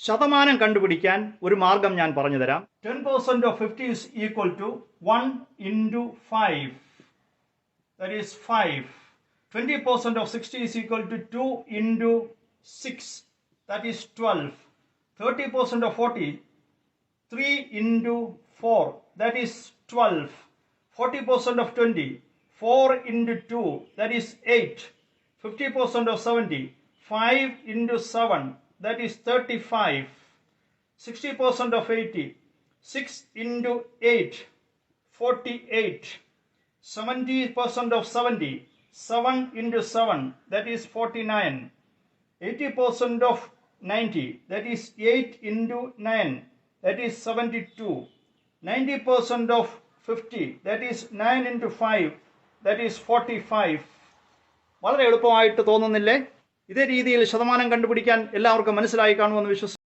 ശതമാനം കണ്ടുപിടിക്കാൻ ഒരു മാർഗം ഞാൻ പറഞ്ഞു തരാം. Ten percent of fifty is equal to one into five that is five twenty percent of sixty is equal to two into six that is twelve thirty percent of forty three into four that is twelve forty percent of twenty four into two that is eight fifty percent of seventy five into seven that is 35 60% of 80 6 into 8 48 70% of 70 7 into 7 that is 49 80% of 90 that is 8 into 9 that is 72 90% of 50 that is 9 into 5 that is 45 വളരെ എളുപ്പമായിട്ട് തോന്നുന്നില്ലേ ഇതേ രീതിയിൽ ശതമാനം കണ്ടുപിടിക്കാൻ എല്ലാവർക്കും മനസ്സിലായി കാണുമെന്ന് വിശ്വസിക്കുന്നു.